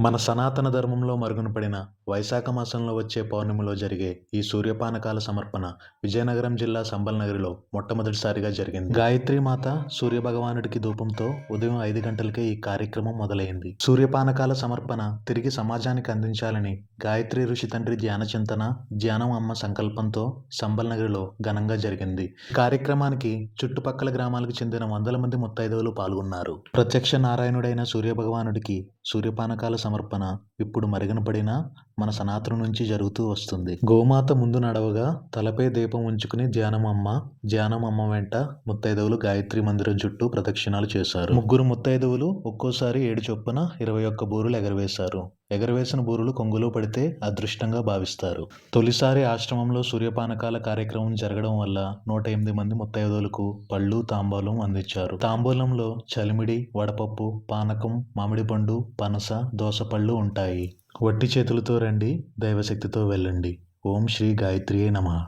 మన సనాతన ధర్మంలో మరుగునపడిన వైశాఖ మాసంలో వచ్చే పౌర్ణమిలో జరిగే ఈ సూర్యపానకాల సమర్పణ విజయనగరం జిల్లా సంబల్ నగరిలో మొట్టమొదటిసారిగా జరిగింది. గాయత్రి మాత సూర్య భగవానుడికి ధూపంతో ఉదయం ఐదు గంటలకే ఈ కార్యక్రమం మొదలైంది. సూర్యపానకాల సమర్పణ తిరిగి సమాజానికి అందించాలని గాయత్రి ఋషి తండ్రి ధ్యాన చింతన ధ్యానం అమ్మ సంకల్పంతో సంబల్ నగరిలో ఘనంగా జరిగింది. కార్యక్రమానికి చుట్టుపక్కల గ్రామాలకు చెందిన వందల మంది ముత్తైదవులు పాల్గొన్నారు. ప్రత్యక్ష నారాయణుడైన సూర్య భగవానుడికి సూర్యపానకాల సమర్పణ ఇప్పుడు మరుగునపడిన మన సనాతనం నుంచి జరుగుతూ వస్తుంది. గోమాత ముందు నడవగా తలపై దీపం ఉంచుకుని ధ్యానం అమ్మ ధ్యానం అమ్మ వెంట ముత్తైదువులు గాయత్రి మందిరం చుట్టూ ప్రదక్షిణాలు చేశారు. ముగ్గురు ముత్తైదువులు ఒక్కోసారి ఏడు చొప్పున ఇరవై ఒక్క బూరులు ఎగరవేశారు. ఎగరవేసిన బూరులు కొంగులో పడితే అదృష్టంగా భావిస్తారు. తొలిసారి ఆశ్రమంలో సూర్యపానకాల కార్యక్రమం జరగడం వల్ల నూట ఎనిమిది మంది ముత్తైదులకు పళ్ళు తాంబూలం అందించారు. తాంబూలంలో చలిమిడి వడపప్పు పానకం మామిడి పండు పనస దోసపళ్ళు ఉంటాయి. వట్టి చేతులతో రండి దైవశక్తితో వెళ్ళండి. ఓం శ్రీ గాయత్రియే నమః.